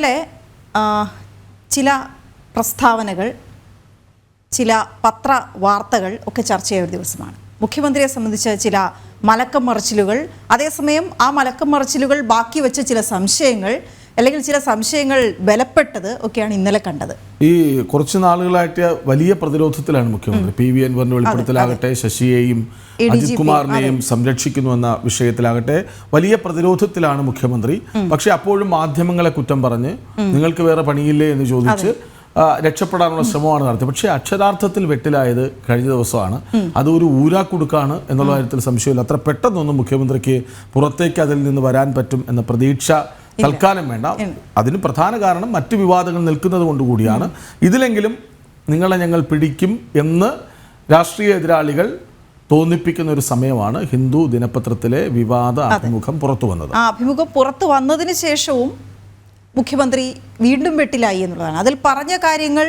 ഇന്നലെ ചില പ്രസ്താവനകൾ ചില പത്ര വാർത്തകൾ ഒക്കെ ചർച്ച ചെയ്ത ഒരു ദിവസമാണ്. മുഖ്യമന്ത്രിയെ സംബന്ധിച്ച് ചില മലക്കം മറിച്ചിലുകൾ അതേസമയം ആ മലക്കം മറിച്ചിലുകൾ ബാക്കി വെച്ച ചില സംശയങ്ങൾ അല്ലെങ്കിൽ ചില സംശയങ്ങൾ ബലപ്പെട്ടത് ഒക്കെയാണ് ഇന്നലെ കണ്ടത്. ഈ കുറച്ച് നാളുകളായിട്ട് വലിയ പ്രതിരോധത്തിലാണ് മുഖ്യമന്ത്രി. പി വി അൻവറിന്റെ വെളിപ്പെടുത്തലാകട്ടെ ശശിയെയും അജിത് കുമാറിനെയും സംരക്ഷിക്കുന്നു എന്ന വിഷയത്തിലാകട്ടെ വലിയ പ്രതിരോധത്തിലാണ് മുഖ്യമന്ത്രി. പക്ഷെ അപ്പോഴും മാധ്യമങ്ങളെ കുറ്റം പറഞ്ഞ് നിങ്ങൾക്ക് വേറെ പണിയില്ലേ എന്ന് ചോദിച്ച് രക്ഷപ്പെടാനുള്ള ശ്രമമാണ് നടത്തിയത്. പക്ഷേ അക്ഷരാർത്ഥത്തിൽ വെട്ടിലായത് കഴിഞ്ഞ ദിവസമാണ്. അത് ഒരു ഊരാക്കുടുക്കാണ് എന്നുള്ള കാര്യത്തിൽ സംശയമില്ല. അത്ര പെട്ടെന്നൊന്നും മുഖ്യമന്ത്രിക്ക് പുറത്തേക്ക് അതിൽ നിന്ന് വരാൻ പറ്റും എന്ന പ്രതീക്ഷ തൽക്കാലം വേണ്ട. അതിന് പ്രധാന കാരണം മറ്റു വിവാദങ്ങൾ നിൽക്കുന്നത് കൊണ്ട് കൂടിയാണ്. ഇതിലെങ്കിലും നിങ്ങളെ ഞങ്ങൾ പിടിക്കും എന്ന് രാഷ്ട്രീയ എതിരാളികൾ തോന്നിപ്പിക്കുന്ന ഒരു സമയമാണ് ഹിന്ദു ദിനപത്രത്തിലെ വിവാദ അഭിമുഖം പുറത്തു വന്നത്. ആ അഭിമുഖം പുറത്തു വന്നതിന് ശേഷവും മുഖ്യമന്ത്രി വീണ്ടും വെട്ടിലായി എന്നുള്ളതാണ് അതിൽ പറഞ്ഞ കാര്യങ്ങൾ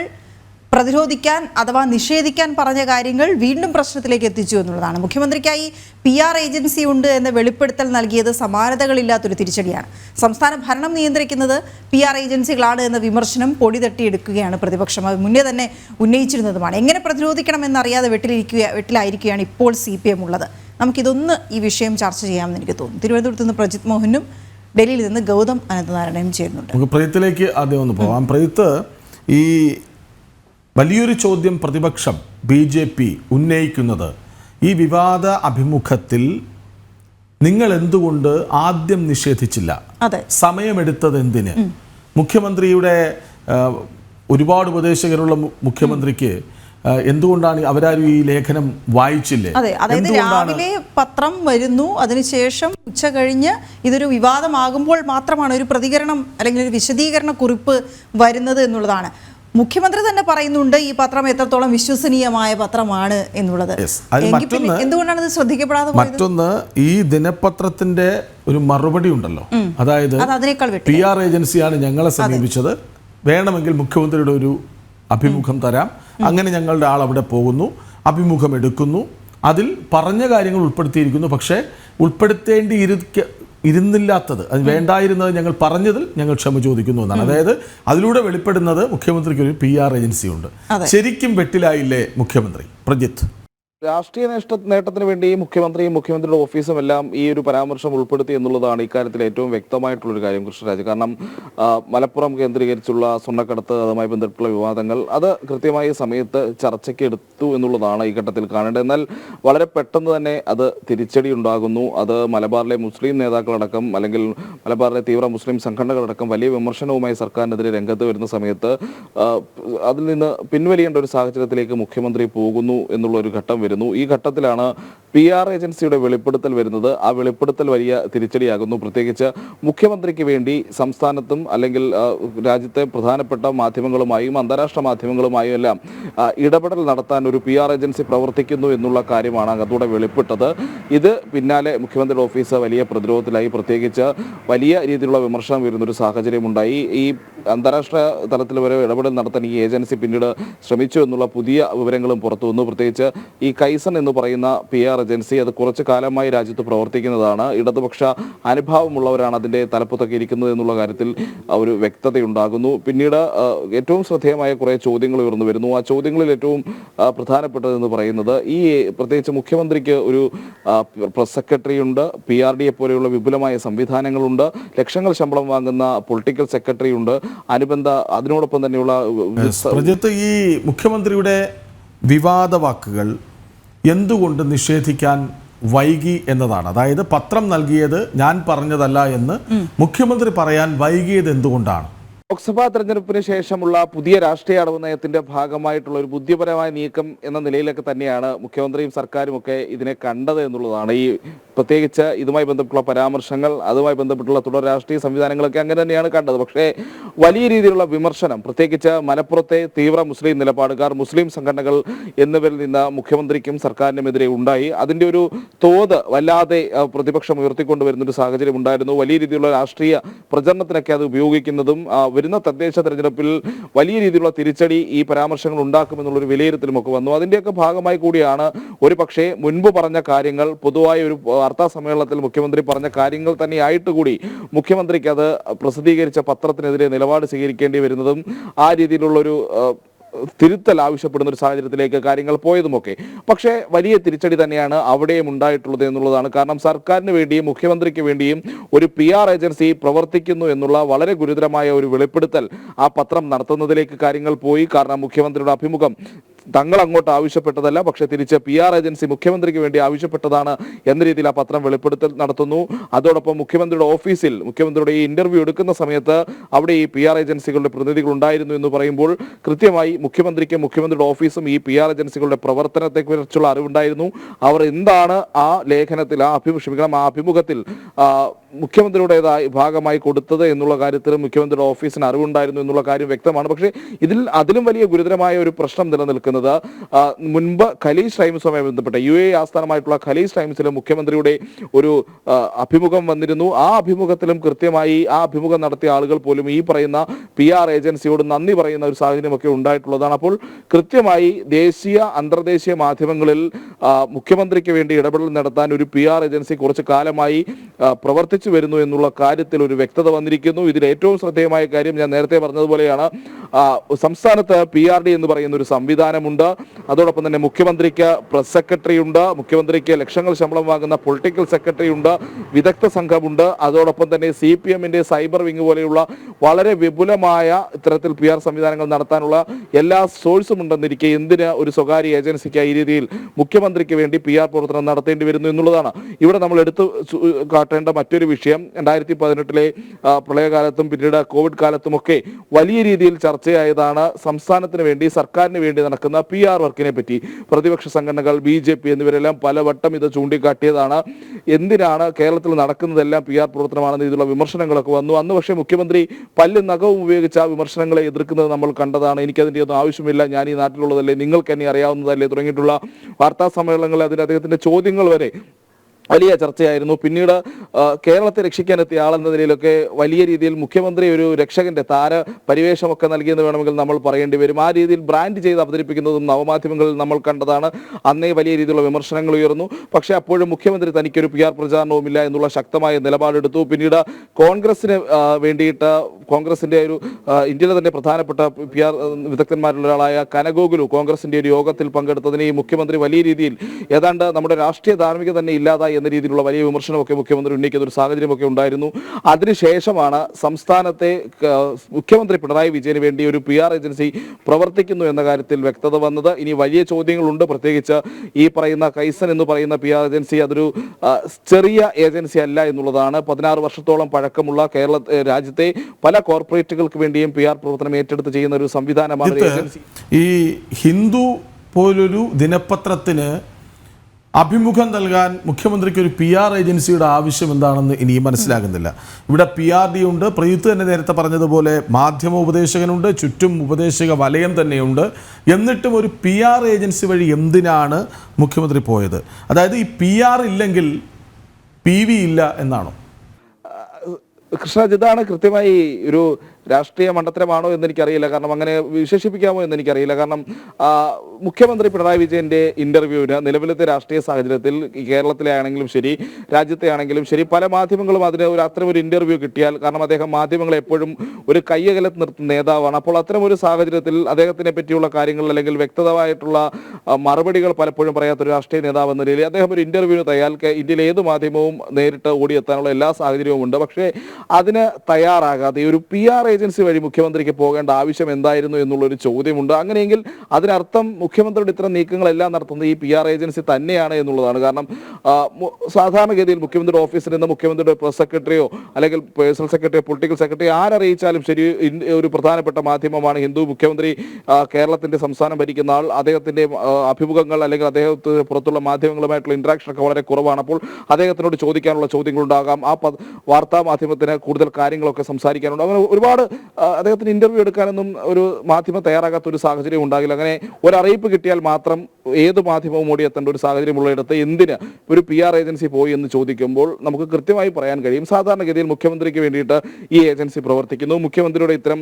പ്രതിരോധിക്കാൻ അഥവാ നിഷേധിക്കാൻ പറഞ്ഞ കാര്യങ്ങൾ വീണ്ടും പ്രശ്നത്തിലേക്ക് എത്തിച്ചു എന്നുള്ളതാണ്. മുഖ്യമന്ത്രിക്കായി പി ആർ ഏജൻസി ഉണ്ട് എന്ന വെളിപ്പെടുത്തൽ നൽകിയത് സമാനതകളില്ലാത്തൊരു തിരിച്ചടിയാണ്. സംസ്ഥാന ഭരണം നിയന്ത്രിക്കുന്നത് പി ആർ ഏജൻസികളാണ് എന്ന വിമർശനം പൊടി തട്ടിയെടുക്കുകയാണ് പ്രതിപക്ഷം. അത് മുന്നേ തന്നെ ഉന്നയിച്ചിരുന്നതുമാണ്. എങ്ങനെ പ്രതിരോധിക്കണം എന്നറിയാതെ വെട്ടിലിരിക്കുക വെട്ടിലായിരിക്കുകയാണ് ഇപ്പോൾ സി പി എം ഉള്ളത്. നമുക്കിതൊന്ന് ഈ വിഷയം ചർച്ച ചെയ്യാമെന്ന് എനിക്ക് തോന്നുന്നു. തിരുവനന്തപുരത്ത് നിന്ന് പ്രജിത് മോഹനും ഡൽഹിയിൽ നിന്ന് ഗൗതം അനന്തനാരായണനും ചേരുന്നുണ്ട്. നമുക്ക് ആദ്യം ഒന്ന് പോവാം. പ്രയത്ത് ഈ വലിയൊരു ചോദ്യം പ്രതിപക്ഷം ബി ജെ പി ഉന്നയിക്കുന്നത് ഈ വിവാദ അഭിമുഖത്തിൽ നിങ്ങൾ എന്തുകൊണ്ട് ആദ്യം നിഷേധിച്ചില്ല? സമയമെടുത്തത് എന്തിന് മുഖ്യമന്ത്രിയുടെ ഒരുപാട് ഉപദേശകരുള്ള മുഖ്യമന്ത്രിക്ക് എന്തുകൊണ്ടാണ് അവരാരും ഈ ലേഖനം വായിച്ചില്ലേ? അതെ. അതായത് രാവിലെ പത്രം വരുന്നു അതിനുശേഷം ഉച്ച കഴിഞ്ഞ് ഇതൊരു വിവാദമാകുമ്പോൾ മാത്രമാണ് ഒരു പ്രതികരണം അല്ലെങ്കിൽ ഒരു വിശദീകരണ കുറിപ്പ് വരുന്നത് എന്നുള്ളതാണ്. മുഖ്യമന്ത്രി തന്നെ പറയുന്നുണ്ട് ഈ പത്രം എത്രത്തോളം വിശ്വസനീയമായ പത്രമാണ് എന്നുള്ളത്. എന്തുകൊണ്ടാണ് ഇത് ശ്രദ്ധിക്കപ്പെടാതെ മറ്റൊന്ന് ഈ ദിനപത്രത്തിന്റെ ഒരു മറുപടി ഉണ്ടല്ലോ. അതായത് അത് പി ആർ ഏജൻസിയാണ് ഞങ്ങളെ സമീപിച്ചത്. വേണമെങ്കിൽ മുഖ്യമന്ത്രിയുടെ ഒരു അഭിമുഖം തരാം. അങ്ങനെ ഞങ്ങളുടെ ആൾ അവിടെ പോകുന്നു അഭിമുഖം എടുക്കുന്നു അതിൽ പറഞ്ഞ കാര്യങ്ങൾ ഉൾപ്പെടുത്തിയിരിക്കുന്നു. പക്ഷേ ഉൾപ്പെടുത്തേണ്ടി ഇരുക്ക ഇരുന്നില്ലാത്തത്. അത് വേണ്ടായിരുന്നത് ഞങ്ങൾ പറഞ്ഞതിൽ ഞങ്ങൾ ക്ഷമ ചോദിക്കുന്നു എന്നാണ്. അതായത് അതിലൂടെ വെളിപ്പെടുന്നത് മുഖ്യമന്ത്രിക്ക് ഒരു പി ആർ ഏജൻസി ഉണ്ട് ശരിക്കും വെട്ടിലായില്ലേ മുഖ്യമന്ത്രി? പ്രജിത്ത്. രാഷ്ട്രീയ നേഷ്ട നേട്ടത്തിന് വേണ്ടി മുഖ്യമന്ത്രിയും മുഖ്യമന്ത്രിയുടെ ഓഫീസും എല്ലാം ഈ ഒരു പരാമർശം ഉൾപ്പെടുത്തി എന്നുള്ളതാണ് ഇക്കാര്യത്തിൽ ഏറ്റവും വ്യക്തമായിട്ടുള്ളൊരു കാര്യം കൃഷ്ണരാജ്. കാരണം മലപ്പുറം കേന്ദ്രീകരിച്ചുള്ള സ്വർണക്കടത്ത് അതുമായി ബന്ധപ്പെട്ടുള്ള വിവാദങ്ങൾ അത് കൃത്യമായ സമയത്ത് ചർച്ചയ്ക്ക് എടുത്തു എന്നുള്ളതാണ് ഈ ഘട്ടത്തിൽ കാണേണ്ടത്. എന്നാൽ വളരെ പെട്ടെന്ന് തന്നെ അത് തിരിച്ചടി ഉണ്ടാകുന്നു. അത് മലബാറിലെ മുസ്ലിം നേതാക്കളടക്കം അല്ലെങ്കിൽ മലബാറിലെ തീവ്ര മുസ്ലിം സംഘടനകളടക്കം വലിയ വിമർശനവുമായി സർക്കാരിനെതിരെ രംഗത്ത് വരുന്ന സമയത്ത് അതിൽ നിന്ന് പിൻവലിയേണ്ട ഒരു സാഹചര്യത്തിലേക്ക് മുഖ്യമന്ത്രി പോകുന്നു എന്നുള്ള ഒരു ഘട്ടം വരുന്നു ഈ ഘട്ടത്തിലാണ് പി ആർ ഏജൻസിയുടെ വെളിപ്പെടുത്തൽ വരുന്നത്. ആ വെളിപ്പെടുത്തൽ വലിയ തിരിച്ചടിയാകുന്നു. പ്രത്യേകിച്ച് മുഖ്യമന്ത്രിക്ക് വേണ്ടി സംസ്ഥാനത്തും അല്ലെങ്കിൽ രാജ്യത്തെ പ്രധാനപ്പെട്ട മാധ്യമങ്ങളുമായും അന്താരാഷ്ട്ര മാധ്യമങ്ങളുമായും എല്ലാം ഇടപെടൽ നടത്താൻ ഒരു പി ആർ ഏജൻസി പ്രവർത്തിക്കുന്നു എന്നുള്ള കാര്യമാണ് അതോടെ വെളിപ്പെട്ടത്. ഇത് പിന്നാലെ മുഖ്യമന്ത്രിയുടെ ഓഫീസ് വലിയ പ്രതിരോധത്തിലായി. പ്രത്യേകിച്ച് വലിയ രീതിയിലുള്ള വിമർശനം വരുന്ന ഒരു സാഹചര്യമുണ്ടായി. ഈ അന്താരാഷ്ട്ര തലത്തിൽ വരെ ഇടപെടൽ നടത്താൻ ഈ ഏജൻസി പിന്നീട് ശ്രമിച്ചു എന്നുള്ള പുതിയ വിവരങ്ങളും പുറത്തു വന്നു പ്രത്യേകിച്ച് ഈ കൈസൺ എന്ന് പറയുന്ന പി ആർ ഏജൻസി അത് കുറച്ചു കാലമായി രാജ്യത്ത് പ്രവർത്തിക്കുന്നതാണ്. ഇടതുപക്ഷ അനുഭാവമുള്ളവരാണ് അതിന്റെ തലപ്പത്തൊക്കെ ഇരിക്കുന്നത് എന്നുള്ള കാര്യത്തിൽ ഒരു വ്യക്തതയുണ്ടാകുന്നു. പിന്നീട് ഏറ്റവും ശ്രദ്ധേയമായ കുറെ ചോദ്യങ്ങൾ ഉയർന്നു വരുന്നു. ആ ചോദ്യങ്ങളിൽ ഏറ്റവും പ്രധാനപ്പെട്ടതെന്ന് പറയുന്നത് ഈ പ്രത്യേകിച്ച് മുഖ്യമന്ത്രിക്ക് ഒരു പ്രസ് സെക്രട്ടറി ഉണ്ട്. പി ആർ ഡിയെ പോലെയുള്ള വിപുലമായ സംവിധാനങ്ങളുണ്ട്. ലക്ഷങ്ങൾ ശമ്പളം വാങ്ങുന്ന പൊളിറ്റിക്കൽ സെക്രട്ടറി ഉണ്ട്. അനുബന്ധ അതിനോടൊപ്പം തന്നെയുള്ള ഈ മുഖ്യമന്ത്രിയുടെ വിവാദ വാക്കുകൾ എന്തുകൊണ്ട് നിഷേധിക്കാൻ വൈകി എന്നതാണ്. അതായത് പത്രം നൽകിയത് ഞാൻ പറഞ്ഞതല്ല എന്ന് മുഖ്യമന്ത്രി പറയാൻ വൈകിയത് എന്തുകൊണ്ടാണ്? ലോക്സഭാ തെരഞ്ഞെടുപ്പിന് ശേഷമുള്ള പുതിയ രാഷ്ട്രീയ അടവ് നയത്തിന്റെ ഭാഗമായിട്ടുള്ള ഒരു ബുദ്ധിപരമായ നീക്കം എന്ന നിലയിലൊക്കെ തന്നെയാണ് മുഖ്യമന്ത്രിയും സർക്കാരും ഒക്കെ ഇതിനെ കണ്ടത് എന്നുള്ളതാണ്. ഈ പ്രത്യേകിച്ച് ഇതുമായി ബന്ധപ്പെട്ടുള്ള പരാമർശങ്ങൾ അതുമായി ബന്ധപ്പെട്ടുള്ള തുടർ രാഷ്ട്രീയ സംവിധാനങ്ങളൊക്കെ അങ്ങനെ തന്നെയാണ് കണ്ടത്. പക്ഷേ വലിയ രീതിയിലുള്ള വിമർശനം പ്രത്യേകിച്ച് മലപ്പുറത്തെ തീവ്ര മുസ്ലിം നിലപാടുകാർ മുസ്ലിം സംഘടനകൾ എന്നിവരിൽ നിന്ന് മുഖ്യമന്ത്രിക്കും സർക്കാരിനുമെതിരെ ഉണ്ടായി. അതിന്റെ ഒരു തോത് വല്ലാതെ പ്രതിപക്ഷം ഉയർത്തിക്കൊണ്ടുവരുന്ന ഒരു സാഹചര്യം ഉണ്ടായിരുന്നു. വലിയ രീതിയിലുള്ള രാഷ്ട്രീയ പ്രചരണത്തിനൊക്കെ അത് ഉപയോഗിക്കുന്നതും വരുന്ന തദ്ദേശ തെരഞ്ഞെടുപ്പിൽ വലിയ രീതിയിലുള്ള തിരിച്ചടി ഈ പരാമർശങ്ങൾ ഉണ്ടാക്കുമെന്നുള്ളൊരു വിലയിരുത്തലും ഒക്കെ വന്നു. അതിന്റെയൊക്കെ ഭാഗമായി കൂടിയാണ് ഒരു പക്ഷേ മുൻപ് പറഞ്ഞ കാര്യങ്ങൾ പൊതുവായ ഒരു വാർത്താ സമ്മേളനത്തിൽ മുഖ്യമന്ത്രി പറഞ്ഞ കാര്യങ്ങൾ തന്നെയായിട്ട് കൂടി മുഖ്യമന്ത്രിക്ക് അത് പ്രസിദ്ധീകരിച്ച പത്രത്തിനെതിരെ നിലപാട് സ്വീകരിക്കേണ്ടി വരുന്നതും ആ രീതിയിലുള്ള ഒരു തിരുത്തൽ ആവശ്യപ്പെടുന്ന ഒരു സാഹചര്യത്തിലേക്ക് കാര്യങ്ങൾ പോയതുമൊക്കെ. പക്ഷേ വലിയ തിരിച്ചടി തന്നെയാണ് അവിടെയും ഉണ്ടായിട്ടുള്ളത് എന്നുള്ളതാണ്. കാരണം സർക്കാരിന് വേണ്ടിയും മുഖ്യമന്ത്രിക്ക് വേണ്ടിയും ഒരു പി ആർ ഏജൻസി പ്രവർത്തിക്കുന്നു എന്നുള്ള വളരെ ഗുരുതരമായ ഒരു വെളിപ്പെടുത്തൽ ആ പത്രം നടത്തുന്നതിലേക്ക് കാര്യങ്ങൾ പോയി. കാരണം മുഖ്യമന്ത്രിയുടെ അഭിമുഖം തങ്ങൾ അങ്ങോട്ട് ആവശ്യപ്പെട്ടതല്ല പക്ഷെ തിരിച്ച് പി ആർ ഏജൻസി മുഖ്യമന്ത്രിക്ക് വേണ്ടി ആവശ്യപ്പെട്ടതാണ് എന്ന രീതിയിൽ ആ പത്രം വെളിപ്പെടുത്തൽ നടത്തുന്നു. അതോടൊപ്പം മുഖ്യമന്ത്രിയുടെ ഓഫീസിൽ മുഖ്യമന്ത്രിയുടെ ഈ ഇന്റർവ്യൂ എടുക്കുന്ന സമയത്ത് അവിടെ ഈ പി ആർ ഏജൻസികളുടെ പ്രതിനിധികൾ ഉണ്ടായിരുന്നു എന്ന് പറയുമ്പോൾ കൃത്യമായി മുഖ്യമന്ത്രിക്ക് മുഖ്യമന്ത്രിയുടെ ഓഫീസും ഈ പി ആർ ഏജൻസികളുടെ പ്രവർത്തനത്തെക്കുറിച്ചുള്ള അറിവുണ്ടായിരുന്നു. അവർ എന്താണ് ആ ലേഖനത്തിൽ ആ അഭിമുഖം ആ അഭിമുഖത്തിൽ മുഖ്യമന്ത്രിയുടേതായി ഭാഗമായി കൊടുത്തത് എന്നുള്ള കാര്യത്തിൽ മുഖ്യമന്ത്രിയുടെ ഓഫീസിന് അറിവുണ്ടായിരുന്നു എന്നുള്ള കാര്യം വ്യക്തമാണ്. പക്ഷേ ഇതിൽ അതിലും വലിയ ഗുരുതരമായ ഒരു പ്രശ്നം നിലനിൽക്കുന്നത് ആ, മുൻപ് ഖലീസ് ടൈംസുമായി ബന്ധപ്പെട്ട യു എ ആസ്ഥാനമായിട്ടുള്ള ഖലീസ് ടൈംസിലെ മുഖ്യമന്ത്രിയുടെ ഒരു അഭിമുഖം വന്നിരുന്നു. ആ അഭിമുഖത്തിലും കൃത്യമായി ആ അഭിമുഖം നടത്തിയ ആളുകൾ പോലും ഈ പറയുന്ന പി ആർ ഏജൻസിയോട് നന്ദി പറയുന്ന ഒരു സാഹചര്യമൊക്കെ ഉണ്ടായിട്ടുള്ളതാണ്. അപ്പോൾ കൃത്യമായി ദേശീയ അന്തർദേശീയ മാധ്യമങ്ങളിൽ മുഖ്യമന്ത്രിക്ക് വേണ്ടി ഇടപെടൽ നടത്താൻ ഒരു പി ആർ ഏജൻസി കുറച്ച് കാലമായി പ്രവർത്തിച്ചു വരുന്നു എന്നുള്ള കാര്യത്തിൽ ഒരു വ്യക്തത വന്നിരിക്കുന്നു. ഇതിൽ ഏറ്റവും ശ്രദ്ധേയമായ കാര്യം ഞാൻ നേരത്തെ പറഞ്ഞതുപോലെയാണ് സംസ്ഥാനത്ത് പി ആർ ഡി എന്ന് പറയുന്ന ഒരു സംവിധാനമുണ്ട് അതോടൊപ്പം തന്നെ മുഖ്യമന്ത്രിക്ക് പ്രസ് സെക്രട്ടറി ഉണ്ട് മുഖ്യമന്ത്രിക്ക് ലക്ഷങ്ങൾ ശമ്പളം വാങ്ങുന്ന പൊളിറ്റിക്കൽ സെക്രട്ടറി ഉണ്ട് വിദഗ്ധ സംഘമുണ്ട്. അതോടൊപ്പം തന്നെ സി പി എമ്മിന്റെ സൈബർ വിങ് പോലെയുള്ള വളരെ വിപുലമായ ഇത്തരത്തിൽ പി ആർ സംവിധാനങ്ങൾ നടത്താനുള്ള എല്ലാ സോഴ്സും ഉണ്ടെന്നിരിക്കെ എന്തിന് ഒരു സ്വകാര്യ ഏജൻസിക്ക് ഈ രീതിയിൽ മുഖ്യമന്ത്രിക്ക് വേണ്ടി പി ആർ പ്രവർത്തനം നടത്തേണ്ടി വരുന്നു എന്നുള്ളതാണ്. ഇവിടെ നമ്മൾ എടുത്തു കാട്ടേണ്ട മറ്റൊരു വിഷയം. രണ്ടായിരത്തി പതിനെട്ടിലെ പ്രളയകാലത്തും പിന്നീട് കോവിഡ് കാലത്തുമൊക്കെ വലിയ രീതിയിൽ ചർച്ചയായതാണ് സംസ്ഥാനത്തിന് വേണ്ടി സർക്കാരിന് വേണ്ടി നടക്കുന്ന പി ആർ വർക്കിനെ പറ്റി പ്രതിപക്ഷ സംഘടനകൾ ബി ജെ പി എന്നിവരെല്ലാം പലവട്ടം ഇത് ചൂണ്ടിക്കാട്ടിയതാണ്. എന്തിനാണ് കേരളത്തിൽ നടക്കുന്നതെല്ലാം പി ആർ പ്രവർത്തനമാണെന്ന് രീതിയിലുള്ള വിമർശനങ്ങളൊക്കെ വന്നു. അന്ന് പക്ഷേ മുഖ്യമന്ത്രി പല്ലും നഖവും ഉപയോഗിച്ച് ആ വിമർശനങ്ങളെ എതിർക്കുന്നത് നമ്മൾ കണ്ടതാണ്. എനിക്കതിന്റെ ഒന്നും ആവശ്യമില്ല. ഞാൻ ഈ നാട്ടിലുള്ളതല്ലേ. നിങ്ങൾക്ക് എന്നെ അറിയാവുന്നതല്ലേ. തുടങ്ങിയിട്ടുള്ള വാർത്താ സമ്മേളനങ്ങളിൽ അതിന് അദ്ദേഹത്തിന്റെ ചോദ്യങ്ങൾ വരെ വലിയ ചർച്ചയായിരുന്നു. പിന്നീട് കേരളത്തെ രക്ഷിക്കാനെത്തിയ ആളെന്ന നിലയിലൊക്കെ വലിയ രീതിയിൽ മുഖ്യമന്ത്രി ഒരു രക്ഷകന്റെ താര പരിവേഷമൊക്കെ നൽകിയെന്ന് വേണമെങ്കിൽ നമ്മൾ പറയേണ്ടി വരും. ആ രീതിയിൽ ബ്രാൻഡ് ചെയ്ത് അവതരിപ്പിക്കുന്നതും നവമാധ്യമങ്ങളിൽ നമ്മൾ കണ്ടതാണ്. അന്നേ വലിയ രീതിയിലുള്ള വിമർശനങ്ങൾ ഉയർന്നു. പക്ഷേ അപ്പോഴും മുഖ്യമന്ത്രി തനിക്കൊരു പി ആർ പ്രചാരണവുമില്ല എന്നുള്ള ശക്തമായ നിലപാടെടുത്തു. പിന്നീട് കോൺഗ്രസിന് വേണ്ടിയിട്ട് കോൺഗ്രസിന്റെ ഒരു ഇന്ത്യയിലെ തന്നെ പ്രധാനപ്പെട്ട പി ആർ വിദഗ്ധന്മാരിലൊരാളായ കനഗോകുലു കോൺഗ്രസിന്റെ ഒരു യോഗത്തിൽ പങ്കെടുത്തതിന് മുഖ്യമന്ത്രി വലിയ രീതിയിൽ ഏതാണ്ട് നമ്മുടെ രാഷ്ട്രീയ ധാർമ്മികത തന്നെ ഇല്ലാതായി എന്ന രീതിയിലുള്ള വലിയ വിമർശനമൊക്കെ മുഖ്യമന്ത്രി ഉന്നയിക്കുന്ന ഒരു സാഹചര്യമൊക്കെ ഉണ്ടായിരുന്നു. അതിനുശേഷമാണ് സംസ്ഥാനത്തെ മുഖ്യമന്ത്രി പിണറായി വിജയന് വേണ്ടി ഒരു പി ആർ ഏജൻസി പ്രവർത്തിക്കുന്നു എന്ന കാര്യത്തിൽ വ്യക്തത വന്നത്. ഇനി വലിയ ചോദ്യങ്ങളുണ്ട്. പ്രത്യേകിച്ച് ഈ പറയുന്ന കൈസൻ എന്ന് പറയുന്ന പി ആർ ഏജൻസി അതൊരു ചെറിയ ഏജൻസി അല്ല എന്നുള്ളതാണ്. പതിനാറ് വർഷത്തോളം പഴക്കമുള്ള കേരള രാജ്യത്തെ പല കോർപ്പറേറ്റുകൾക്ക് വേണ്ടിയും പി ആർ പ്രവർത്തനം ഏറ്റെടുത്ത് ചെയ്യുന്ന ഒരു സംവിധാനമാണ് ഈ ഹിന്ദു പോലൊരു ദിനപത്രത്തിന് അഭിമുഖം നൽകാൻ മുഖ്യമന്ത്രിക്ക് ഒരു പി ആർ ഏജൻസിയുടെ ആവശ്യം എന്താണെന്ന് ഇനിയും മനസ്സിലാകുന്നില്ല. ഇവിടെ പി ആർ ഡി ഉണ്ട്. പ്രയുത്ത് തന്നെ നേരത്തെ പറഞ്ഞതുപോലെ മാധ്യമ ഉപദേശകനുണ്ട്. ചുറ്റും ഉപദേശക വലയം തന്നെയുണ്ട്. എന്നിട്ടും ഒരു പി ആർ ഏജൻസി വഴി എന്തിനാണ് മുഖ്യമന്ത്രി പോയത്? അതായത് ഈ പി ആർ ഇല്ലെങ്കിൽ പി വി ഇല്ല എന്നാണോ? കൃഷ്ണജിതാണ് കൃത്യമായി ഒരു രാഷ്ട്രീയ മണ്ഡലമാണോ എന്ന് എനിക്കറിയില്ല കാരണം അങ്ങനെ വിശേഷിപ്പിക്കാമോ എന്ന് എനിക്കറിയില്ല കാരണം മുഖ്യമന്ത്രി പിണറായി വിജയന്റെ ഇന്റർവ്യൂവിന് നിലവിലത്തെ രാഷ്ട്രീയ സാഹചര്യത്തിൽ കേരളത്തിലെ ആണെങ്കിലും ശരി രാജ്യത്തെ ആണെങ്കിലും ശരി പല മാധ്യമങ്ങളും അതിന് ഒരു അത്തരം ഒരു ഇന്റർവ്യൂ കിട്ടിയാൽ കാരണം അദ്ദേഹം മാധ്യമങ്ങളെ എപ്പോഴും ഒരു കയ്യകലത്ത് നിർത്തുന്ന നേതാവാണ്. അപ്പോൾ അത്തരം ഒരു സാഹചര്യത്തിൽ അദ്ദേഹത്തിനെ പറ്റിയുള്ള കാര്യങ്ങൾ അല്ലെങ്കിൽ വ്യക്തമായിട്ടുള്ള മറുപടികൾ പലപ്പോഴും പറയാത്ത ഒരു രാഷ്ട്രീയ നേതാവ് എന്ന നിലയിൽ അദ്ദേഹം ഒരു ഇന്റർവ്യൂവിന് തയ്യാൽ ഇന്ത്യയിലെ ഏത് മാധ്യമവും നേരിട്ട് ഓടിയെത്താനുള്ള എല്ലാ സാഹചര്യവും ഉണ്ട്. പക്ഷേ അതിന് തയ്യാറാകാതെ ഒരു പി ആർ ഏജൻസി വഴി മുഖ്യമന്ത്രിക്ക് പോകേണ്ട ആവശ്യം എന്തായിരുന്നു എന്നുള്ളൊരു ചോദ്യമുണ്ട്. അങ്ങനെയെങ്കിൽ അതിനർത്ഥം മുഖ്യമന്ത്രിയുടെ ഇത്തരം നീക്കങ്ങളെല്ലാം നടത്തുന്നത് ഈ പി ആർ ഏജൻസി തന്നെയാണ് എന്നുള്ളതാണ്. കാരണം സാധാരണഗതിയിൽ മുഖ്യമന്ത്രിയുടെ ഓഫീസിൽ നിന്ന് മുഖ്യമന്ത്രിയുടെ പ്രസ് സെക്രട്ടറിയോ അല്ലെങ്കിൽ പേഴ്സണൽ സെക്രട്ടറിയോ പൊളിറ്റിക്കൽ സെക്രട്ടറി ആരറിയിച്ചാലും ശരി ഒരു പ്രധാനപ്പെട്ട മാധ്യമമാണ് ഹിന്ദു മുഖ്യമന്ത്രി കേരളത്തിന്റെ സംസ്ഥാനം ഭരിക്കുന്ന ആൾ. അദ്ദേഹത്തിന്റെ അഭിമുഖങ്ങൾ അല്ലെങ്കിൽ അദ്ദേഹത്തിന് പുറത്തുള്ള മാധ്യമങ്ങളുമായിട്ടുള്ള ഇന്ററാക്ഷൻ ഒക്കെ വളരെ കുറവാണ്. അപ്പോൾ അദ്ദേഹത്തിനോട് ചോദിക്കാനുള്ള ചോദ്യങ്ങളുണ്ടാകാം. ആ വാർത്താ മാധ്യമത്തിന് കൂടുതൽ കാര്യങ്ങളൊക്കെ സംസാരിക്കാനുണ്ട്. അങ്ങനെ ഒരുപാട് ആ, അദ്ദേഹത്തിന് ഇന്റർവ്യൂ എടുക്കാനൊന്നും ഒരു മാധ്യമം തയ്യാറാകാത്ത ഒരു സാഹചര്യം ഉണ്ടാകില്ല. അങ്ങനെ ഒരറിയിപ്പ് കിട്ടിയാൽ മാത്രം ഏത് മാധ്യമവും ഓടി എത്തേണ്ട ഒരു സാഹചര്യമുള്ളയിടത്ത് എന്തിന് ഒരു പി ആർ ഏജൻസി പോയി എന്ന് ചോദിക്കുമ്പോൾ നമുക്ക് കൃത്യമായി പറയാൻ കഴിയും. സാധാരണഗതിയിൽ മുഖ്യമന്ത്രിക്ക് വേണ്ടിയിട്ട് ഈ ഏജൻസി പ്രവർത്തിക്കുന്നു. മുഖ്യമന്ത്രിയുടെ ഇത്തരം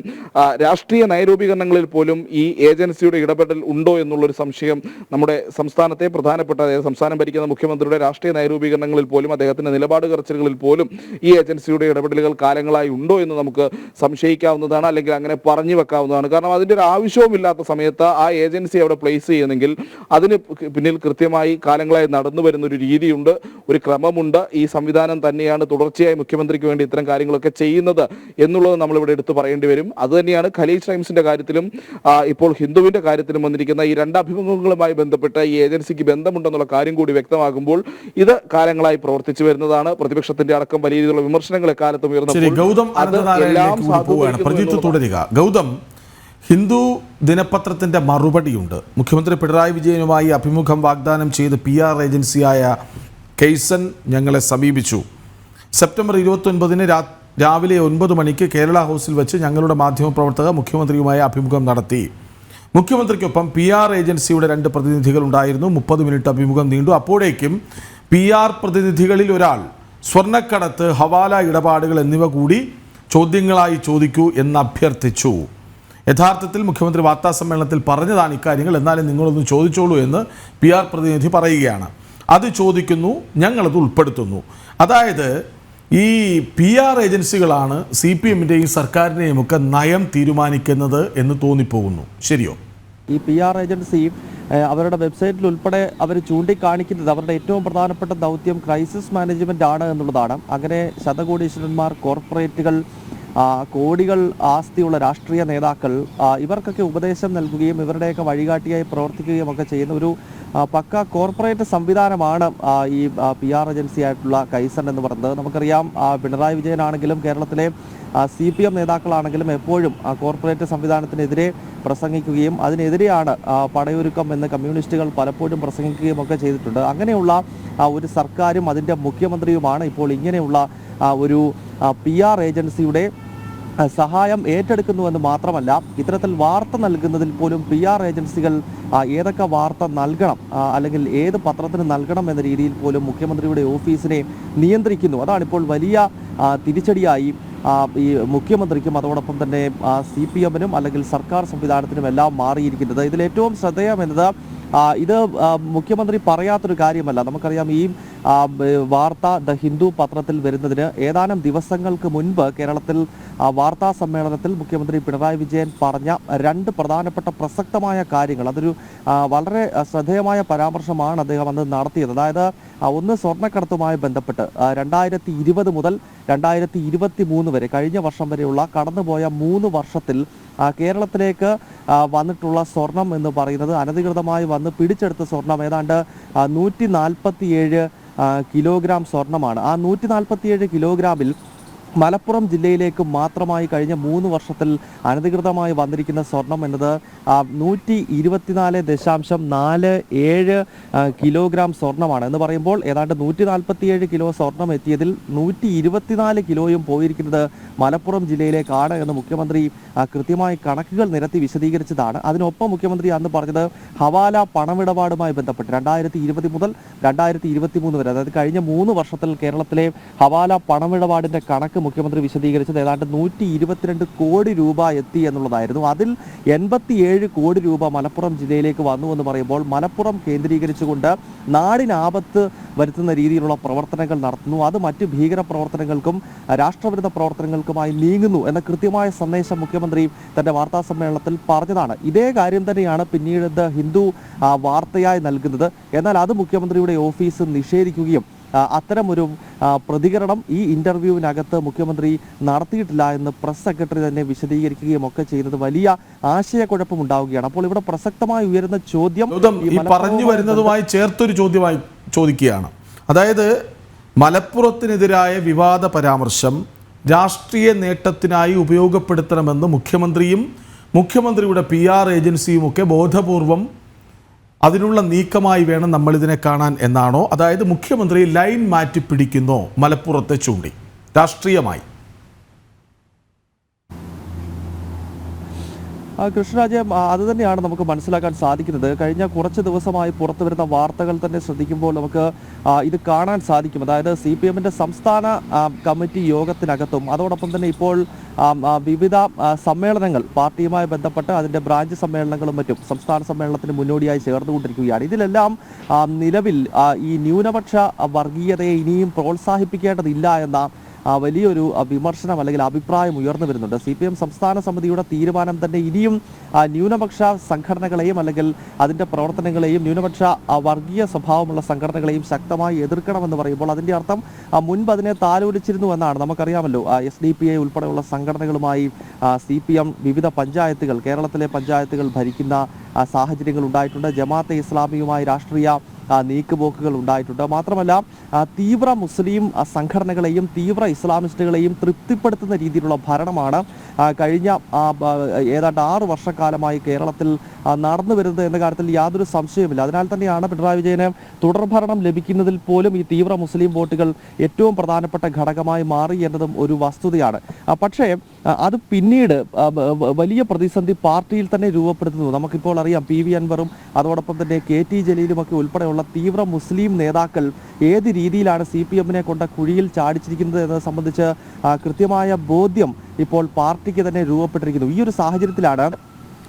രാഷ്ട്രീയ നയരൂപീകരണങ്ങളിൽ പോലും ഈ ഏജൻസിയുടെ ഇടപെടൽ ഉണ്ടോ എന്നുള്ളൊരു സംശയം നമ്മുടെ സംസ്ഥാനത്തെ പ്രധാനപ്പെട്ട അതായത് സംസ്ഥാനം ഭരിക്കുന്ന മുഖ്യമന്ത്രിയുടെ രാഷ്ട്രീയ നയരൂപീകരണങ്ങളിൽ പോലും അദ്ദേഹത്തിന്റെ നിലപാട് കറച്ചിലുകളിൽ പോലും ഈ ഏജൻസിയുടെ ഇടപെടലുകൾ കാലങ്ങളായി ഉണ്ടോ എന്ന് നമുക്ക് സംശയിക്കാവുന്നതാണ് അല്ലെങ്കിൽ അങ്ങനെ പറഞ്ഞു വെക്കാവുന്നതാണ്. കാരണം അതിന്റെ ഒരു ആവശ്യവുമില്ലാത്ത സമയത്ത് ആ ഏജൻസി അവിടെ പ്ലേസ് ചെയ്യുന്നെങ്കിൽ അതിന് പിന്നിൽ കൃത്യമായി കാലങ്ങളായി നടന്നു വരുന്ന ഒരു രീതിയുണ്ട് ഒരു ക്രമമുണ്ട്. ഈ സംവിധാനം തന്നെയാണ് തുടർച്ചയായി മുഖ്യമന്ത്രിക്ക് വേണ്ടി ഇത്തരം കാര്യങ്ങളൊക്കെ ചെയ്യുന്നത് എന്നുള്ളത് നമ്മളിവിടെ എടുത്തു പറയേണ്ടി വരും. അതുതന്നെയാണ് ഖലീജ് ടൈംസിന്റെ കാര്യത്തിലും ഇപ്പോൾ ഹിന്ദുവിന്റെ കാര്യത്തിലും വന്നിരിക്കുന്ന ഈ രണ്ട് അഭിമുഖങ്ങളുമായി ബന്ധപ്പെട്ട് ഈ ഏജൻസിക്ക് ബന്ധമുണ്ടെന്നുള്ള കാര്യം കൂടി വ്യക്തമാകുമ്പോൾ ഇത് കാലങ്ങളായി പ്രവർത്തിച്ചു വരുന്നതാണ്. പ്രതിപക്ഷത്തിന്റെ അടക്കം വലിയ രീതിയിലുള്ള വിമർശനങ്ങൾ എക്കാലത്തും ഉയർന്നു ഗൗതം എല്ലാം. തുടരുക. ഗൗതം ഹിന്ദു ദിനപത്രത്തിന്റെ മറുപടിയുണ്ട്. മുഖ്യമന്ത്രി പിണറായി വിജയനുമായി അഭിമുഖം വാഗ്ദാനം ചെയ്ത് പി ആർ ഏജൻസിയായ കെയ്സൺ ഞങ്ങളെ സമീപിച്ചു. സെപ്റ്റംബർ ഇരുപത്തൊൻപതിന് രാ രാവിലെ ഒൻപത് മണിക്ക് കേരള ഹൗസിൽ വെച്ച് ഞങ്ങളുടെ മാധ്യമപ്രവർത്തക മുഖ്യമന്ത്രിയുമായി അഭിമുഖം നടത്തി. മുഖ്യമന്ത്രിക്കൊപ്പം പി ആർ ഏജൻസിയുടെ രണ്ട് പ്രതിനിധികൾ ഉണ്ടായിരുന്നു മുപ്പത് മിനിറ്റ് അഭിമുഖം നീണ്ടു. അപ്പോഴേക്കും പി ആർ പ്രതിനിധികളിൽ ഒരാൾ സ്വർണക്കടത്ത് ഹവാല ഇടപാടുകൾ എന്നിവ കൂടി ചോദ്യങ്ങളായി ചോദിക്കൂ എന്ന് അഭ്യർത്ഥിച്ചു. യഥാർത്ഥത്തിൽ മുഖ്യമന്ത്രി വാർത്താ സമ്മേളനത്തിൽ പറഞ്ഞതാണ് ഇക്കാര്യങ്ങൾ. എന്നാലും നിങ്ങളൊന്ന് ചോദിച്ചോളൂ എന്ന് പി ആർ പ്രതിനിധി പറയുകയാണ്. അത് ചോദിക്കുന്നു ഞങ്ങളത് ഉൾപ്പെടുത്തുന്നു. അതായത് ഈ പി ആർ ഏജൻസികളാണ് സി പി എമ്മിന്റെയും സർക്കാരിന്റെയും ഒക്കെ നയം തീരുമാനിക്കുന്നത് എന്ന് തോന്നിപ്പോകുന്നു. ശരിയോ? ഈ പി ആർ ഏജൻസി അവരുടെ വെബ്സൈറ്റിൽ ഉൾപ്പെടെ അവർ ചൂണ്ടിക്കാണിക്കുന്നത് അവരുടെ ഏറ്റവും പ്രധാനപ്പെട്ട ദൗത്യം ക്രൈസിസ് മാനേജ്മെന്റ് ആണ് എന്നുള്ളതാണ്. അങ്ങനെ ശതകോടീശ്വരന്മാർ കോർപ്പറേറ്റുകൾ കോടികൾ ആസ്തിയുള്ള രാഷ്ട്രീയ നേതാക്കൾ ഇവർക്കൊക്കെ ഉപദേശം നൽകുകയും ഇവരുടെയൊക്കെ വഴികാട്ടിയായി പ്രവർത്തിക്കുകയും ഒക്കെ ചെയ്യുന്ന ഒരു പക്ക കോർപ്പറേറ്റ് സംവിധാനമാണ് ഈ പി ആർ ഏജൻസി ആയിട്ടുള്ള കൈസൺ എന്ന് പറയുന്നത്. നമുക്കറിയാം പിണറായി വിജയനാണെങ്കിലും കേരളത്തിലെ സി പി എം നേതാക്കളാണെങ്കിലും എപ്പോഴും കോർപ്പറേറ്റ് സംവിധാനത്തിനെതിരെ പ്രസംഗിക്കുകയും അതിനെതിരെയാണ് പടയൊരുക്കം എന്ന് കമ്മ്യൂണിസ്റ്റുകൾ പലപ്പോഴും പ്രസംഗിക്കുകയും ഒക്കെ ചെയ്തിട്ടുണ്ട്. അങ്ങനെയുള്ള ഒരു സർക്കാരും അതിന്റെ മുഖ്യമന്ത്രിയുമാണ് ഇപ്പോൾ ഇങ്ങനെയുള്ള ഒരു പി ആർ ഏജൻസിയുടെ സഹായം ഏറ്റെടുക്കുന്നുവെന്ന് മാത്രമല്ല ഇത്തരത്തിൽ വാർത്ത നൽകുന്നതിൽ പോലും പി ആർ ഏജൻസികൾ ഏതൊക്കെ വാർത്ത നൽകണം അല്ലെങ്കിൽ ഏത് പത്രത്തിന് നൽകണം എന്ന രീതിയിൽ പോലും മുഖ്യമന്ത്രിയുടെ ഓഫീസിനെ നിയന്ത്രിക്കുന്നു. അതാണ് ഇപ്പോൾ വലിയ തിരിച്ചടിയായി ഈ മുഖ്യമന്ത്രിക്കും അതോടൊപ്പം തന്നെ സി പി എമ്മിനും അല്ലെങ്കിൽ സർക്കാർ സംവിധാനത്തിനും എല്ലാം മാറിയിരിക്കുന്നത്. ഇതിൽ ഏറ്റവും ശ്രദ്ധേയമെന്നത് ഇത് മുഖ്യമന്ത്രി പറയാത്തൊരു കാര്യമല്ല. നമുക്കറിയാം ഈ വാർത്ത ദ ഹിന്ദു പത്രത്തിൽ വരുന്നതിന് ഏതാനും ദിവസങ്ങൾക്ക് മുൻപ് കേരളത്തിൽ വാർത്താ സമ്മേളനത്തിൽ മുഖ്യമന്ത്രി പിണറായി വിജയൻ പറഞ്ഞ രണ്ട് പ്രധാനപ്പെട്ട പ്രസക്തമായ കാര്യങ്ങൾ. അതൊരു വളരെ ശ്രദ്ധേയമായ പരാമർശമാണ് അദ്ദേഹം അന്ന് നടത്തിയത്. അതായത് ഒന്ന് സ്വർണക്കടത്തുമായി ബന്ധപ്പെട്ട് രണ്ടായിരത്തി ഇരുപത് മുതൽ രണ്ടായിരത്തി ഇരുപത്തി മൂന്ന് വരെ കഴിഞ്ഞ വർഷം വരെയുള്ള കടന്നുപോയ മൂന്ന് വർഷത്തിൽ കേരളത്തിലേക്ക് വന്നിട്ടുള്ള സ്വർണം എന്ന് പറയുന്നത് അനധികൃതമായി വന്ന് പിടിച്ചെടുത്ത സ്വർണം. ഏതാണ്ട് നൂറ്റി നാൽപ്പത്തിയേഴ് കിലോഗ്രാം സ്വർണമാണ് ആ നൂറ്റി നാൽപ്പത്തിയേഴ് കിലോഗ്രാമിൽ മലപ്പുറം ജില്ലയിലേക്ക് മാത്രമായി കഴിഞ്ഞ മൂന്ന് വർഷത്തിൽ അനധികൃതമായി വന്നിരിക്കുന്ന സ്വർണം എന്നത് നൂറ്റി ഇരുപത്തിനാല് ദശാംശം നാല് ഏഴ് കിലോഗ്രാം സ്വർണമാണ്. എന്ന് പറയുമ്പോൾ ഏതാണ്ട് നൂറ്റി നാൽപ്പത്തിയേഴ് കിലോ സ്വർണം എത്തിയതിൽ നൂറ്റി ഇരുപത്തിനാല് കിലോയും പോയിരിക്കുന്നത് മലപ്പുറം ജില്ലയിലേക്കാണ് എന്ന് മുഖ്യമന്ത്രി കൃത്യമായി കണക്കുകൾ നിരത്തി വിശദീകരിച്ചതാണ്. അതിനൊപ്പം മുഖ്യമന്ത്രി അന്ന് പറഞ്ഞത് ഹവാല പണമിടപാടുമായി ബന്ധപ്പെട്ട് രണ്ടായിരത്തി ഇരുപത്തി മുതൽ രണ്ടായിരത്തി ഇരുപത്തി മൂന്ന് വരെ അതായത് കഴിഞ്ഞ മൂന്ന് വർഷത്തിൽ കേരളത്തിലെ ഹവാല പണമിടപാടിന്റെ കണക്ക് മുഖ്യമന്ത്രി വിശദീകരിച്ചത് ഏതാണ്ട് നൂറ്റി ഇരുപത്തിരണ്ട് കോടി രൂപ എത്തി എന്നുള്ളതായിരുന്നു. അതിൽ എൺപത്തിയേഴ് കോടി രൂപ മലപ്പുറം ജില്ലയിലേക്ക് വന്നു എന്ന് പറയുമ്പോൾ മലപ്പുറം കേന്ദ്രീകരിച്ചുകൊണ്ട് നാടിനാപത്ത് വരുത്തുന്ന രീതിയിലുള്ള പ്രവർത്തനങ്ങൾ നടത്തുന്നു. അത് മറ്റ് ഭീകര പ്രവർത്തനങ്ങൾക്കും രാഷ്ട്രവിരുദ്ധ പ്രവർത്തനങ്ങൾക്കുമായി നീങ്ങുന്നു എന്ന കൃത്യമായ സന്ദേശം മുഖ്യമന്ത്രി തന്റെ വാർത്താ സമ്മേളനത്തിൽ പറഞ്ഞതാണ്. ഇതേ കാര്യം തന്നെയാണ് പിന്നീട് ഹിന്ദു വാർത്തയായി നൽകുന്നത്. എന്നാൽ അത് മുഖ്യമന്ത്രിയുടെ ഓഫീസ് നിഷേധിക്കുകയും അത്തരമൊരു പ്രതികരണം ഈ ഇന്റർവ്യൂവിനകത്ത് മുഖ്യമന്ത്രി നടത്തിയിട്ടില്ല എന്ന് പ്രസ് സെക്രട്ടറി തന്നെ വിശദീകരിക്കുകയും ഒക്കെ ചെയ്യുന്നത് വലിയ ആശയക്കുഴപ്പം ഉണ്ടാവുകയാണ് അപ്പോൾ ഇവിടെ പ്രസക്തമായി ഉയരുന്ന ചോദ്യം പറഞ്ഞു വരുന്നതുമായി ചേർത്തൊരു ചോദ്യമായി ചോദിക്കുകയാണ്. അതായത് മലപ്പുറത്തിനെതിരായ വിവാദ പരാമർശം രാഷ്ട്രീയ നേട്ടത്തിനായി ഉപയോഗപ്പെടുത്തണമെന്ന് മുഖ്യമന്ത്രിയും മുഖ്യമന്ത്രിയുടെ പി ആർ ഏജൻസിയുമൊക്കെ ബോധപൂർവം അതിനുള്ള നീക്കമായി വേണം നമ്മളിതിനെ കാണാൻ എന്നാണോ? അതായത് മുഖ്യമന്ത്രി ലൈൻ മാറ്റി പിടിക്കുന്നോ മലപ്പുറത്തെ ചൂണ്ടി. രാഷ്ട്രീയമായി. കൃഷ്ണരാജ് അത് തന്നെയാണ് നമുക്ക് മനസ്സിലാക്കാൻ സാധിക്കുന്നത്. കഴിഞ്ഞ കുറച്ച് ദിവസമായി പുറത്തു വരുന്ന വാർത്തകൾ തന്നെ ശ്രദ്ധിക്കുമ്പോൾ നമുക്ക് ഇത് കാണാൻ സാധിക്കും. അതായത് സി പി എമ്മിന്റെ സംസ്ഥാന കമ്മിറ്റി യോഗത്തിനകത്തും അതോടൊപ്പം തന്നെ ഇപ്പോൾ വിവിധ സമ്മേളനങ്ങൾ പാർട്ടിയുമായി ബന്ധപ്പെട്ട് അതിന്റെ ബ്രാഞ്ച് സമ്മേളനങ്ങളും മറ്റും സംസ്ഥാന സമ്മേളനത്തിന് മുന്നോടിയായി ചേർന്നുകൊണ്ടിരിക്കുകയാണ്. ഇതിലെല്ലാം നിലവിൽ ഈ ന്യൂനപക്ഷ വർഗീയതയെ ഇനിയും പ്രോത്സാഹിപ്പിക്കേണ്ടതില്ല എന്ന വലിയൊരു വിമർശനം അല്ലെങ്കിൽ അഭിപ്രായം ഉയർന്നു വരുന്നുണ്ട്. സി പി എം സംസ്ഥാന സമിതിയുടെ തീരുമാനം തന്നെ ഇനിയും ന്യൂനപക്ഷ സംഘടനകളെയും അല്ലെങ്കിൽ അതിന്റെ പ്രവർത്തനങ്ങളെയും ന്യൂനപക്ഷ വർഗീയ സ്വഭാവമുള്ള സംഘടനകളെയും ശക്തമായി എതിർക്കണമെന്ന് പറയുമ്പോൾ അതിന്റെ അർത്ഥം മുൻപ് അതിനെ താലോലിച്ചിരുന്നു എന്നാണ്. നമുക്കറിയാമല്ലോ എസ് ഡി പി ഐ ഉൾപ്പെടെയുള്ള സംഘടനകളുമായി സി പി എം വിവിധ പഞ്ചായത്തുകൾ കേരളത്തിലെ പഞ്ചായത്തുകൾ ഭരിക്കുന്ന സാഹചര്യങ്ങൾ ഉണ്ടായിട്ടുണ്ട്. ജമാഅത്തെ ഇസ്ലാമിയുമായി രാഷ്ട്രീയ നീക്കുപോക്കുകൾ ഉണ്ടായിട്ടുണ്ട്. മാത്രമല്ല തീവ്ര മുസ്ലിം സംഘടനകളെയും തീവ്ര ഇസ്ലാമിസ്റ്റുകളെയും തൃപ്തിപ്പെടുത്തുന്ന രീതിയിലുള്ള ഭരണമാണ് കഴിഞ്ഞ ഏതാണ്ട് ആറ് വർഷക്കാലമായി കേരളത്തിൽ നടന്നു വരുന്നത് എന്ന കാര്യത്തിൽ യാതൊരു സംശയവുമില്ല. അതിനാൽ തന്നെയാണ് പിണറായി വിജയന് തുടർഭരണം ലഭിക്കുന്നതിൽ പോലും ഈ തീവ്ര മുസ്ലിം വോട്ടുകൾ ഏറ്റവും പ്രധാനപ്പെട്ട ഘടകമായി മാറി എന്നതും ഒരു വസ്തുതയാണ്. പക്ഷേ അത് പിന്നീട് വലിയ പ്രതിസന്ധി പാർട്ടിയിൽ തന്നെ രൂപപ്പെടുത്തുന്നു. നമുക്കിപ്പോൾ അറിയാം പി വി അൻവറും അതോടൊപ്പം തന്നെ കെ ടി ജലീലും ഒക്കെ ഉൾപ്പെടെയുള്ള തീവ്ര മുസ്ലിം നേതാക്കൾ ഏത് രീതിയിലാണ് സി പി എമ്മിനെ കൊണ്ട കുഴിയിൽ ചാടിച്ചിരിക്കുന്നത് എന്നത് സംബന്ധിച്ച് കൃത്യമായ ബോധ്യം ഇപ്പോൾ പാർട്ടിക്ക് തന്നെ രൂപപ്പെട്ടിരിക്കുന്നു. ഈ ഒരു സാഹചര്യത്തിലാണ്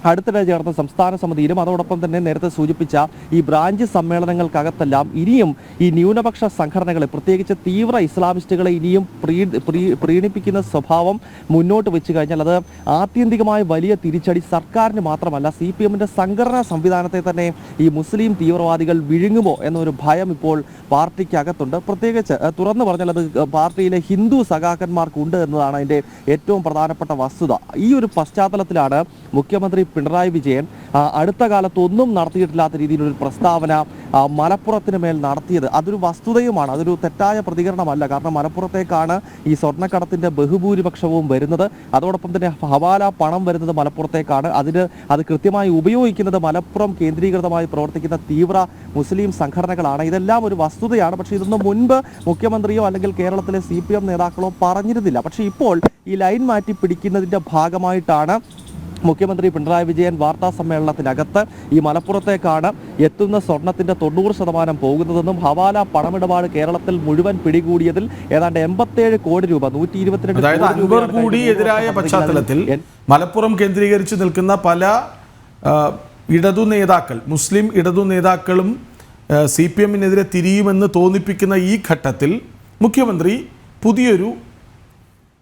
അടുത്തിടെ ചേർന്ന സംസ്ഥാന സമിതിയിലും അതോടൊപ്പം തന്നെ നേരത്തെ സൂചിപ്പിച്ച ഈ ബ്രാഞ്ച് സമ്മേളനങ്ങൾക്കകത്തെല്ലാം ഇനിയും ഈ ന്യൂനപക്ഷ സംഘടനകളെ പ്രത്യേകിച്ച് തീവ്ര ഇസ്ലാമിസ്റ്റുകളെ ഇനിയും പ്രീ പ്രീ- പ്രീണിപ്പിക്കുന്ന സ്വഭാവം മുന്നോട്ട് വെച്ച് കഴിഞ്ഞാൽ അത് ആത്യന്തികമായ വലിയ തിരിച്ചടി സർക്കാരിന് മാത്രമല്ല സി പി എമ്മിന്റെ സംഘടനാ സംവിധാനത്തെ തന്നെ ഈ മുസ്ലിം തീവ്രവാദികൾ വിഴുങ്ങുമോ എന്നൊരു ഭയം ഇപ്പോൾ പാർട്ടിക്കകത്തുണ്ട്. പ്രത്യേകിച്ച് തുറന്നു പറഞ്ഞാൽ അത് പാർട്ടിയിലെ ഹിന്ദു സഖാക്കന്മാർക്കുണ്ട് എന്നതാണ് അതിന്റെ ഏറ്റവും പ്രധാനപ്പെട്ട വസ്തുത. ഈ ഒരു പശ്ചാത്തലത്തിലാണ് മുഖ്യമന്ത്രി പിണറായി വിജയൻ അടുത്ത കാലത്തൊന്നും നടത്തിയിട്ടില്ലാത്ത രീതിയിലൊരു പ്രസ്താവന മലപ്പുറത്തിന് മേൽ നടത്തിയത് അതൊരു വസ്തുതയുമാണ് അതൊരു തെറ്റായ പ്രതികരണമല്ല. കാരണം മലപ്പുറത്തേക്കാണ് ഈ സ്വർണക്കടത്തിന്റെ ബഹുഭൂരിപക്ഷവും വരുന്നത്. അതോടൊപ്പം തന്നെ ഹവാല പണം വരുന്നത് മലപ്പുറത്തേക്കാണ്. അതിന് അത് കൃത്യമായി ഉപയോഗിക്കുന്നത് മലപ്പുറം കേന്ദ്രീകൃതമായി പ്രവർത്തിക്കുന്ന തീവ്ര മുസ്ലിം സംഘടനകളാണ്. ഇതെല്ലാം ഒരു വസ്തുതയാണ്. പക്ഷേ ഇതൊന്നും മുൻപ് മുഖ്യമന്ത്രിയോ അല്ലെങ്കിൽ കേരളത്തിലെ സി നേതാക്കളോ പറഞ്ഞിരുന്നില്ല. പക്ഷേ ഇപ്പോൾ ഈ ലൈൻ മാറ്റി പിടിക്കുന്നതിന്റെ ഭാഗമായിട്ടാണ് മുഖ്യമന്ത്രി പിണറായി വിജയൻ വാർത്താ സമ്മേളനത്തിനകത്ത് ഈ മലപ്പുറത്തേക്കാണ് എത്തുന്ന സ്വർണത്തിന്റെ തൊണ്ണൂറ് ശതമാനം പോകുന്നതെന്നും ഹവാല പണമിടപാട് കേരളത്തിൽ മുഴുവൻ പിടികൂടിയതിൽ ഏതാണ്ട് എൺപത്തേഴ് കോടി രൂപ നൂറ്റി ഇരുപത്തിരണ്ട് കോടി എതിരായ പശ്ചാത്തലത്തിൽ മലപ്പുറം കേന്ദ്രീകരിച്ച് നിൽക്കുന്ന പല ഇടതു നേതാക്കൾ മുസ്ലിം ഇടതു നേതാക്കളും സി പി എമ്മിനെതിരെ തിരിയുമെന്ന് തോന്നിപ്പിക്കുന്ന ഈ ഘട്ടത്തിൽ മുഖ്യമന്ത്രി പുതിയൊരു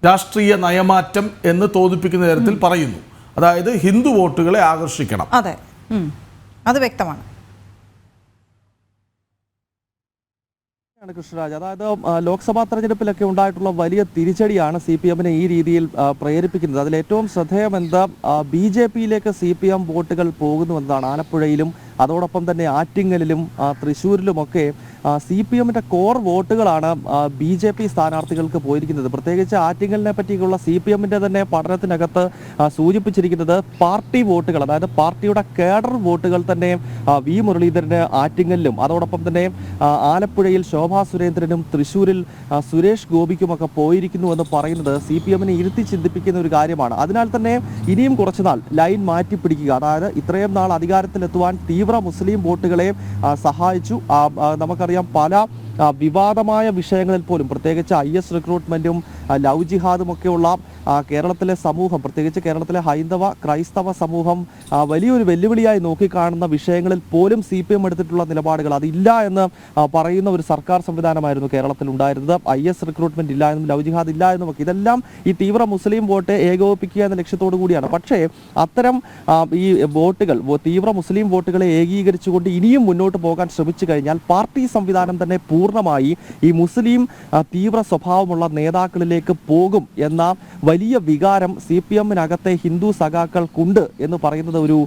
രാഷ്ട്രീയ നയമാറ്റം എന്ന് തോന്നിപ്പിക്കുന്ന തരത്തിൽ പറയുന്നു. അതായത് ഹിന്ദു വോട്ടുകളെ ആകർഷിക്കണം. അതെ. അത് വ്യക്തമാണ്. കൃഷ്ണരാജ്. അതായത് ലോക്സഭാ തെരഞ്ഞെടുപ്പിലൊക്കെ ഉണ്ടായിട്ടുള്ള വലിയ തിരിച്ചടിയാണ് സി പി എമ്മിനെ ഈ രീതിയിൽ പ്രേരിപ്പിക്കുന്നത്. അതിൽ ഏറ്റവും ശ്രദ്ധേയം എന്താ ബി ജെ പിയിലേക്ക് സി പി എം വോട്ടുകൾ പോകുന്നു എന്നതാണ് ആലപ്പുഴയിലും അതോടൊപ്പം തന്നെ ആറ്റിങ്ങലിലും തൃശ്ശൂരിലുമൊക്കെ സി പി എമ്മിന്റെ കോർ വോട്ടുകളാണ് ബി ജെ പി സ്ഥാനാർത്ഥികൾക്ക് പോയിരിക്കുന്നത്. പ്രത്യേകിച്ച് ആറ്റിങ്ങലിനെ പറ്റിയുള്ള സി പി എമ്മിന്റെ തന്നെ പഠനത്തിനകത്ത് സൂചിപ്പിച്ചിരിക്കുന്നത് പാർട്ടി വോട്ടുകൾ അതായത് പാർട്ടിയുടെ കേഡർ വോട്ടുകൾ തന്നെ വി മുരളീധരന് ആറ്റിങ്ങലിലും അതോടൊപ്പം തന്നെ ആലപ്പുഴയിൽ ശോഭാ സുരേന്ദ്രനും തൃശ്ശൂരിൽ ആ, സുരേഷ് ഗോപിക്കുമൊക്കെ പോയിരിക്കുന്നു എന്ന് പറയുന്നത് സി പി എമ്മിനെ ഇരുത്തി ചിന്തിപ്പിക്കുന്ന ഒരു കാര്യമാണ്. അതിനാൽ തന്നെ ഇനിയും കുറച്ചുനാൾ ലൈൻ മാറ്റി പിടിക്കുക അതായത് ഇത്രയും നാൾ അധികാരത്തിലെത്തുവാൻ തീവ്ര മുസ്ലിം വോട്ടുകളെ സഹായിച്ചു. നമുക്കറിയാം പല വിവാദമായ വിഷയങ്ങളിൽ പോലും പ്രത്യേകിച്ച് ഐ എസ് റിക്രൂട്ട്മെന്റും ലവ് ജിഹാദും ഒക്കെയുള്ള ആ, കേരളത്തിലെ സമൂഹം പ്രത്യേകിച്ച് കേരളത്തിലെ ഹൈന്ദവ ക്രൈസ്തവ സമൂഹം വലിയൊരു വെല്ലുവിളിയായി നോക്കിക്കാണുന്ന വിഷയങ്ങളിൽ പോലും സി പി എം എടുത്തിട്ടുള്ള നിലപാടുകൾ അതില്ല എന്ന് പറയുന്ന ഒരു സർക്കാർ സംവിധാനമായിരുന്നു കേരളത്തിൽ ഉണ്ടായിരുന്നത് ഐ എസ് റിക്രൂട്ട്മെന്റ് ഇല്ല എന്നും ലവ് ജിഹാദ് ഇല്ല എന്നും ഒക്കെ. ഇതെല്ലാം ഈ തീവ്ര മുസ്ലിം വോട്ട് ഏകോപിപ്പിക്കുക എന്ന ലക്ഷ്യത്തോടു കൂടിയാണ്. പക്ഷേ അത്തരം ഈ വോട്ടുകൾ തീവ്ര മുസ്ലിം വോട്ടുകളെ ഏകീകരിച്ചുകൊണ്ട് ഇനിയും മുന്നോട്ട് പോകാൻ ശ്രമിച്ചു കഴിഞ്ഞാൽ പാർട്ടി സംവിധാനം തന്നെ പൂർണമായി ഈ മുസ്ലിം തീവ്ര സ്വഭാവമുള്ള നേതാക്കളിലേക്ക് പോകും എന്ന വലിയ വികാരം സി പി എമ്മിനകത്തെ ഹിന്ദു സഖാക്കൾക്കുണ്ട് എന്ന് പറയുന്നത് ഒരു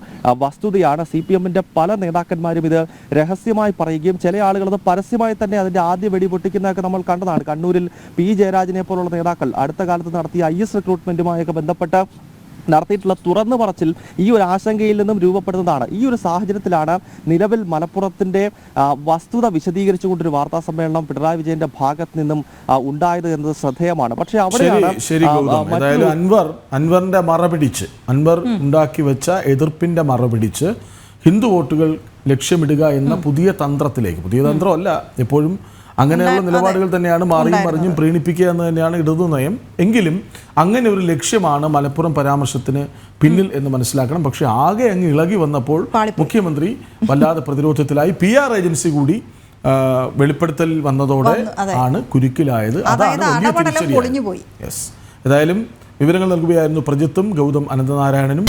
വസ്തുതയാണ്. സി പി എമ്മിന്റെ പല നേതാക്കന്മാരും ഇത് രഹസ്യമായി പറയുകയും ചില ആളുകൾ അത് പരസ്യമായി തന്നെ അതിന്റെ ആദ്യ വെടി പൊട്ടിക്കുന്നതൊക്കെ നമ്മൾ കണ്ടതാണ്. കണ്ണൂരിൽ പി ജയരാജനെ പോലുള്ള നേതാക്കൾ അടുത്ത കാലത്ത് നടത്തിയ ഐ എസ് റിക്രൂട്ട്മെന്റുമായൊക്കെ ബന്ധപ്പെട്ട നടത്തിയിട്ടുള്ള തുറന്നു പറച്ചിൽ ഈ ഒരു ആശങ്കയിൽ നിന്നും രൂപപ്പെടുന്നതാണ്. ഈ ഒരു സാഹചര്യത്തിലാണ് നിലവിൽ മലപ്പുറത്തിന്റെ ആ, വസ്തുത വിശദീകരിച്ചുകൊണ്ടൊരു വാർത്താ സമ്മേളനം പിണറായി വിജയന്റെ ഭാഗത്ത് നിന്നും ഉണ്ടായത് എന്നത് ശ്രദ്ധേയമാണ്. പക്ഷേ അവിടെ അവിടെയാണ് അൻവർ അൻവറിന്റെ മറ പിടിച്ച് അൻവർ ഉണ്ടാക്കി വെച്ച എതിർപ്പിന്റെ മറ പിടിച്ച് ഹിന്ദു വോട്ടുകൾ ലക്ഷ്യമിടുക എന്ന പുതിയ തന്ത്രത്തിലേക്ക് പുതിയ തന്ത്രമല്ല എപ്പോഴും അങ്ങനെയുള്ള നിലപാടുകൾ തന്നെയാണ് മാറിയും മറിഞ്ഞും പ്രീണിപ്പിക്കുക എന്ന് തന്നെയാണ് ഇടതു നയം. എങ്കിലും അങ്ങനെ ഒരു ലക്ഷ്യമാണ് മലപ്പുറം പരാമർശത്തിന് പിന്നിൽ എന്ന് മനസ്സിലാക്കണം. പക്ഷെ ആകെ അങ്ങ് ഇളകി വന്നപ്പോൾ മുഖ്യമന്ത്രി വല്ലാതെ പ്രതിരോധത്തിലായി. പി ആർ ഏജൻസി കൂടി വെളിപ്പെടുത്തൽ വന്നതോടെ ആണ് കുരുക്കിലായത്. അതായത് അതാണ് വലിയ പൊളിഞ്ഞുപോയി. യെസ് ഏതായാലും വിവരങ്ങൾ നൽകുകയായിരുന്നു പ്രജിത്തും ഗൗതം അനന്തനാരായണനും.